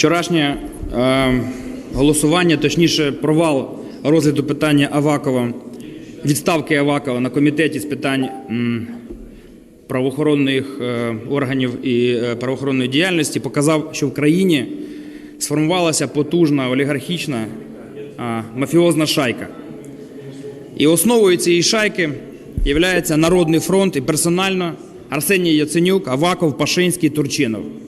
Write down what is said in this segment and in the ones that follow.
Вчорашнє е, голосування, точніше, провал розгляду питання Авакова, відставки Авакова на комітеті з питань правоохоронних е, органів і е, правоохоронної діяльності показав, що в країні сформувалася потужна олігархічна е, мафіозна шайка. І основою цієї шайки є Народний фронт і персонально Арсеній Яценюк, Аваков, Пашинський, Турчинов.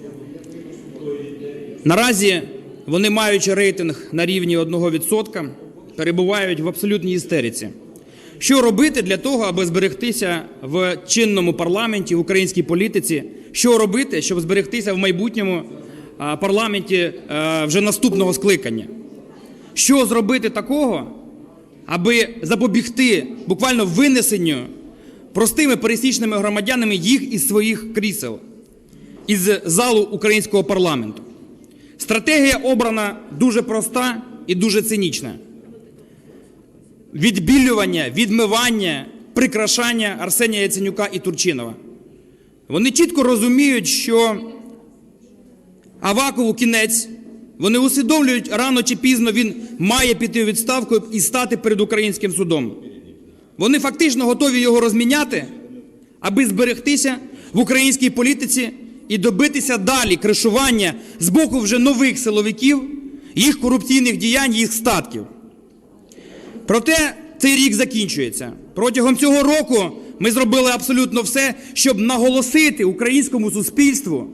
Наразі вони, маючи рейтинг на рівні 1%, перебувають в абсолютній істериці. Що робити для того, аби зберегтися в чинному парламенті, в українській політиці? Що робити, щоб зберегтися в майбутньому парламенті е, вже наступного скликання? Що зробити такого, аби запобігти буквально винесенню простими пересічними громадянами їх із своїх крісел, із залу українського парламенту? Стратегія обрана дуже проста і дуже цинічна. Відбілювання, відмивання, прикрашання Арсенія Яценюка і Турчинова. Вони чітко розуміють, що Авакову кінець, вони усвідомлюють, рано чи пізно він має піти у відставку і стати перед українським судом. Вони фактично готові його розміняти, аби зберегтися в українській політиці і добитися далі кришування з боку вже нових силовиків, їх корупційних діянь, їх статків. Проте цей рік закінчується. Протягом цього року ми зробили абсолютно все, щоб наголосити українському суспільству,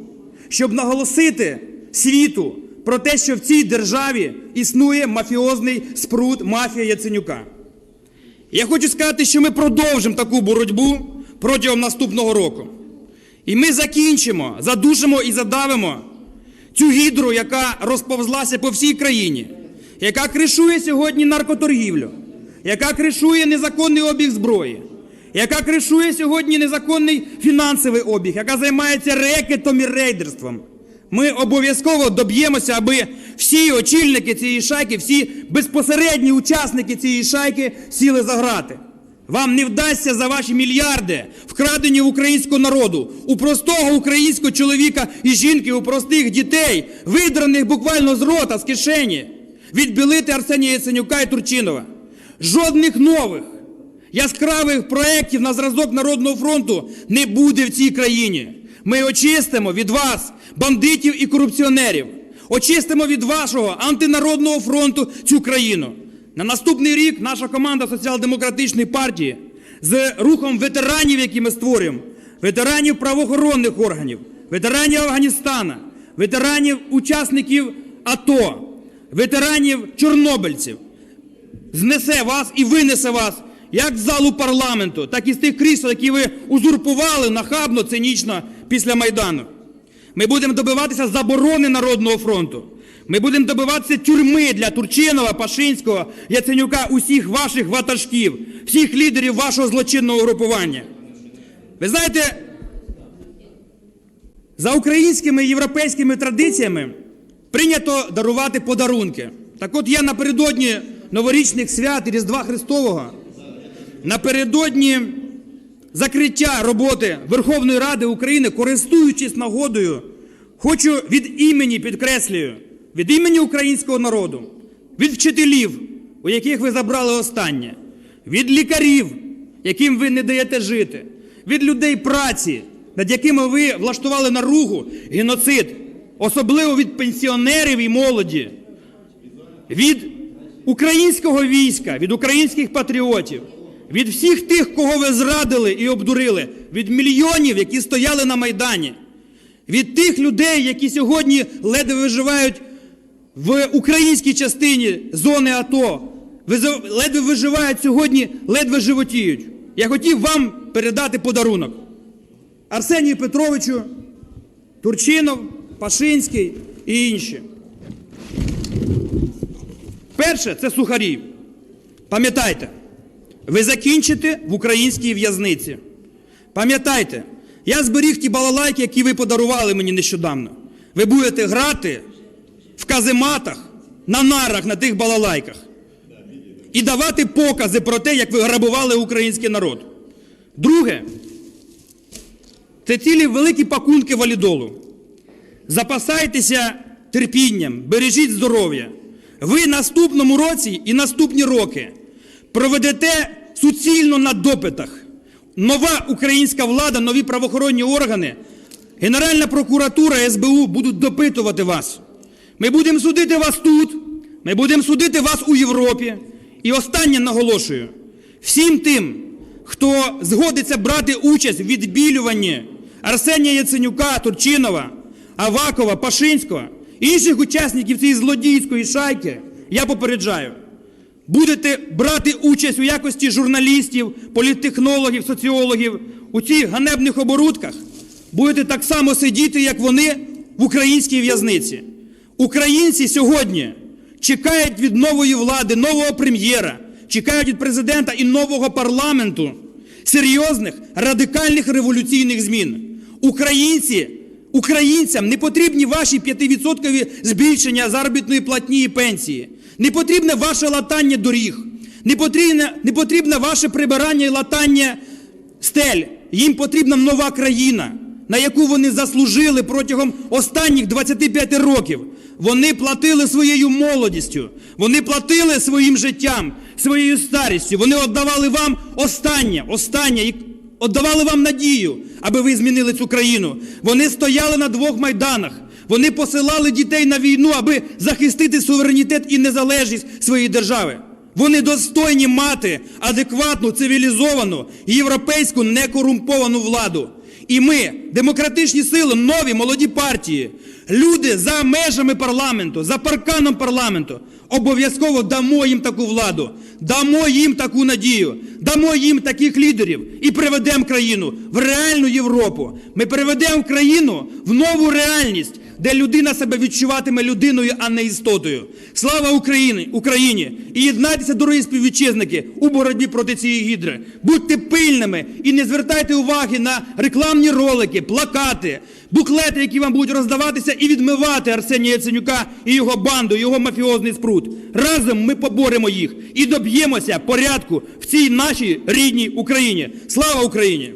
щоб наголосити світу про те, що в цій державі існує мафіозний спрут мафія Яценюка. Я хочу сказати, що ми продовжимо таку боротьбу протягом наступного року. І ми закінчимо, задушимо і задавимо цю гідру, яка розповзлася по всій країні, яка кришує сьогодні наркоторгівлю, яка кришує незаконний обіг зброї, яка кришує сьогодні незаконний фінансовий обіг, яка займається рекетом і рейдерством. Ми обов'язково доб'ємося, аби всі очільники цієї шайки, всі безпосередні учасники цієї шайки сіли за грати. Вам не вдасться за ваші мільярди, вкрадені в українського народу, у простого українського чоловіка і жінки, у простих дітей, видраних буквально з рота, з кишені, відбілити Арсенія Яценюка і Турчинова. Жодних нових яскравих проєктів на зразок Народного фронту не буде в цій країні. Ми очистимо від вас бандитів і корупціонерів, очистимо від вашого антинародного фронту цю країну. На наступний рік наша команда Соціал-демократичної партії з рухом ветеранів, які ми створюємо, ветеранів правоохоронних органів, ветеранів Афганістана, ветеранів учасників АТО, ветеранів чорнобильців, знесе вас і винесе вас як з залу парламенту, так і з тих крісел, які ви узурпували нахабно, цинічно після Майдану. Ми будемо добиватися заборони Народного фронту. Ми будемо добиватися тюрми для Турчинова, Пашинського, Яценюка, усіх ваших ватажків, всіх лідерів вашого злочинного групування. Ви знаєте, за українськими і європейськими традиціями прийнято дарувати подарунки. Так от я напередодні новорічних свят і Різдва Христового, напередодні закриття роботи Верховної Ради України, користуючись нагодою, хочу від імені, підкреслюю, від імені українського народу, від вчителів, у яких ви забрали останнє, від лікарів, яким ви не даєте жити, від людей праці, над якими ви влаштували наругу, геноцид, особливо від пенсіонерів і молоді, від українського війська, від українських патріотів, від всіх тих, кого ви зрадили і обдурили, від мільйонів, які стояли на Майдані, від тих людей, які сьогодні ледве виживають в українській частині зони АТО, ледве виживають сьогодні, ледве животіють. Я хотів вам передати подарунок. Арсенію Петровичу, Турчинов, Пашинський і інші. Перше це сухарі. Пам'ятайте, ви закінчите в українській в'язниці. Пам'ятайте, я зберіг ті балалайки, які ви подарували мені нещодавно. Ви будете грати в казематах, на нарах на тих балалайках і давати покази про те, як ви грабували український народ. Друге, це цілі великі пакунки валідолу. Запасайтеся терпінням, бережіть здоров'я. Ви наступному році і наступні роки проведете суцільно на допитах. Нова українська влада, нові правоохоронні органи, Генеральна прокуратура, СБУ будуть допитувати вас. Ми будемо судити вас тут, ми будемо судити вас у Європі. І останнє наголошую: всім тим, хто згодиться брати участь в відбілюванні Арсенія Яценюка, Турчинова, Авакова, Пашинського, інших учасників цієї злодійської шайки, я попереджаю. Будете брати участь у якості журналістів, політтехнологів, соціологів у цих ганебних оборудках, будете так само сидіти, як вони в українській в'язниці. Українці сьогодні чекають від нової влади, нового прем'єра, чекають від президента і нового парламенту серйозних радикальних революційних змін. Українці, українцям не потрібні ваші 5% збільшення заробітної платні і пенсії. Не потрібне ваше латання доріг, не потрібне, не потрібне ваше прибирання і латання стель. Їм потрібна нова країна, на яку вони заслужили протягом останніх 25 років. Вони платили своєю молодістю, вони платили своїм життям, своєю старістю. Вони віддавали вам останнє, останнє, і віддавали вам надію, аби ви змінили цю країну. Вони стояли на двох майданах. Вони посилали дітей на війну, аби захистити суверенітет і незалежність своєї держави. Вони достойні мати адекватну, цивілізовану, європейську некорумповану владу. І ми, демократичні сили, нові молоді партії, люди за межами парламенту, за парканом парламенту, обов'язково дамо їм таку владу, дамо їм таку надію, дамо їм таких лідерів і приведемо країну в реальну Європу. Ми приведемо країну в нову реальність, де людина себе відчуватиме людиною, а не істотою. Слава Україні! Україні! І єднайтеся, дорогі співвітчизники, у боротьбі проти цієї гідри. Будьте пильними і не звертайте уваги на рекламні ролики, плакати, буклети, які вам будуть роздаватися і відмивати Арсенія Яценюка і його банду, його мафіозний спрут. Разом ми поборемо їх і доб'ємося порядку в цій нашій рідній Україні. Слава Україні!